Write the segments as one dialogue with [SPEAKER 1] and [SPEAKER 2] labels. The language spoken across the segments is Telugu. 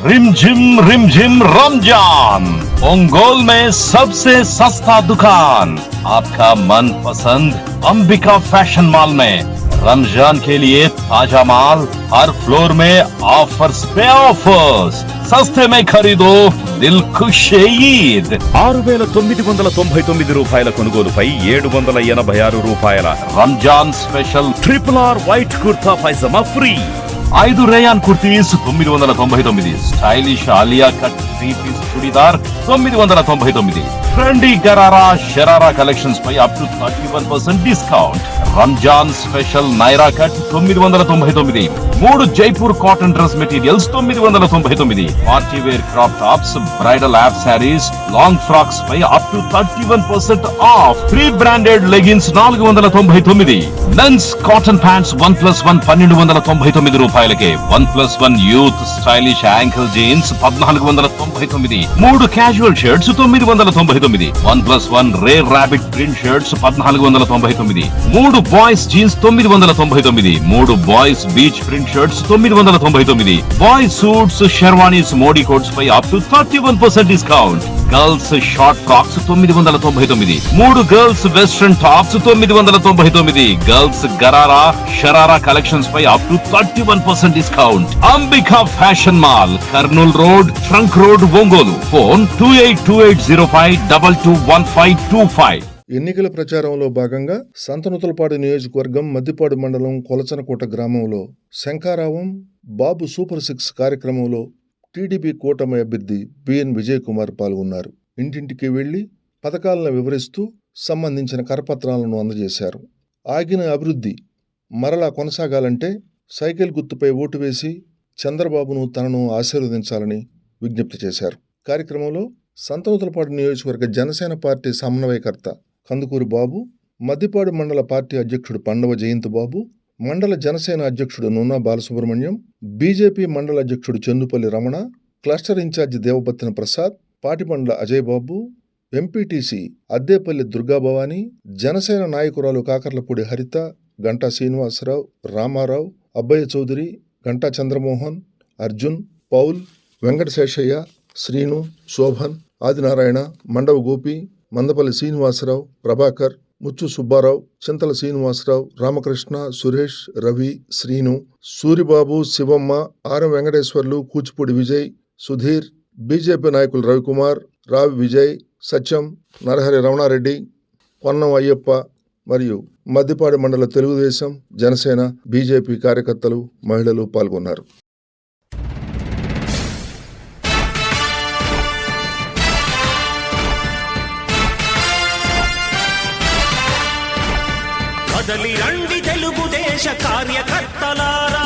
[SPEAKER 1] रिमझिम रिमझिम रमजान ओंगोल में सबसे सस्ता दुकान आपका मन पसंद अंबिका फैशन मॉल में रमजान के लिए ताजा माल हर फ्लोर में ऑफर्स पे ऑफर्स सस्ते में खरीदो दिल खुश ईद
[SPEAKER 2] ఆరు వేల తొమ్మిది వందల తొంభై తొమ్మిది రూపాయల కొనుగోలుపై ఏడు వందల ఎనభై ఆరు రూపాయల
[SPEAKER 1] Ramzan special
[SPEAKER 2] triple R white kurta pyjama free
[SPEAKER 1] ఐదు రేయాన్ కుర్తీస్ తొమ్మిది వందల తొంభై తొమ్మిది. Stylish Alia cut three piece chudidar తొమ్మిది వందల తొంభై తొమ్మిది. Trendy gharara sharara collections pi up to thirty one percent discount Ramzan special Naira cut తొమ్మిది వందల తొంభై తొమ్మిది. మూడు జైపూర్ కాటన్ డ్రెస్ మెటీరియల్స్ తొమ్మిది వందల తొంభై తొమ్మిది. Party wear crop tops bridal app sarees long frocks pi up to thirty one percent off free branded leggings నాలుగు వందల తొంభై తొమ్మిది men's cotton pants one plus one పన్నెండు వందల తొంభై తొమ్మిది రూపాయలకే. One plus one youth stylish ankle jeans పద్నాలుగు వందల తొంభై తొమ్మిది మూడు క్యాజువల్ షర్ట్స్ తొమ్మిది వందల తొంభై తొమ్మిది. One plus one ray rabbit print shirts పద్నాలుగు వందల తొంభై తొమ్మిది మూడు బాయ్స్ జీన్స్ తొమ్మిది వందల తొంభై తొమ్మిది. మూడు బాయ్స్ బీచ్ ప్రింట్ షర్ట్స్ తొమ్మిది వందల తొంభై తొమ్మిది. Boys suits sherwanis Modi coats pi up to thirty one percent discount girls short frocks తొమ్మిది వందల తొంభై తొమ్మిది. మూడు గర్ల్స్ వెస్ట్రన్ టాప్స్ తొమ్మిది వందల తొంభై తొమ్మిది. Girls gharara sharara collections pi up to thirty one percent discount Ambika fashion mall Kurnool road trunk road Ongole. Phone two eight two eight zero five double two one five two five
[SPEAKER 3] ఎన్నికల ప్రచారంలో భాగంగా సంతనూతలపాడు నియోజకవర్గం మద్దిపాడు మండలం కొలచనకోట గ్రామంలో శంకారావం బాబు సూపర్ సిక్స్ కార్యక్రమంలో టీడీపీ కూటమి అభ్యర్థి బిఎన్ విజయ్ కుమార్ పాల్గొన్నారు. ఇంటింటికి వెళ్ళి పథకాలను వివరిస్తూ సంబంధించిన కరపత్రాలను అందజేశారు. ఆగిన అభివృద్ధి మరలా కొనసాగాలంటే సైకిల్ గుర్తుపై ఓటు వేసి చంద్రబాబును తనను ఆశీర్వదించాలని విజ్ఞప్తి చేశారు. కార్యక్రమంలో సంతనూతలపాడు నియోజకవర్గ జనసేన పార్టీ సమన్వయకర్త కందుకూరి బాబు మద్దిపాడు మండల పార్టీ అధ్యక్షుడు పండవ జయంత్ బాబు మండల జనసేన అధ్యక్షుడు నున్నా బాలసుబ్రహ్మణ్యం బీజేపీ మండల అధ్యక్షుడు Chandupalli Ramana cluster incharge Devabathina Prasad Patipandla Ajay Babu MPTC Addepalli Durgabhavani Janasena నాయకురాలు కాకర్లపూడి హరిత గంటా శ్రీనివాసరావు రామారావు అబ్బయ్య చౌదరి గంటా చంద్రమోహన్ అర్జున్ పౌల్ వెంకటశేషయ్య శ్రీను శోభన్ ఆదినారాయణ మండవ గోపి మందపల్లి శ్రీనివాసరావు ప్రభాకర్ ముచ్చు సుబ్బారావు చింతల శ్రీనివాసరావు రామకృష్ణ సురేష్ రవి శ్రీను సూరిబాబు శివమ్మ ఆర్ వెంకటేశ్వర్లు కూచిపూడి విజయ్ సుధీర్ బీజేపీ నాయకులు రవికుమార్ రావి విజయ్ సత్యం నరహరి రమణారెడ్డి పొన్నం అయ్యప్ప మరియు మద్దిపాడు మండల తెలుగుదేశం జనసేన బీజేపీ కార్యకర్తలు మహిళలు పాల్గొన్నారు.
[SPEAKER 4] కదలి రండి తెలుగుదేశ కార్యకర్తలారా.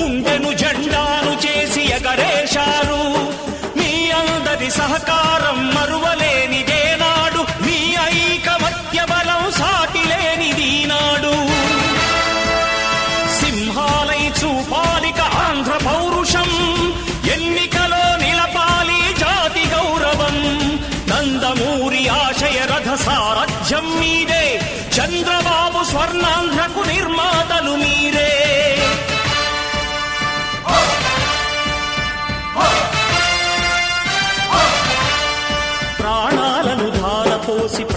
[SPEAKER 4] అందరి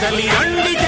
[SPEAKER 4] కదలి రండి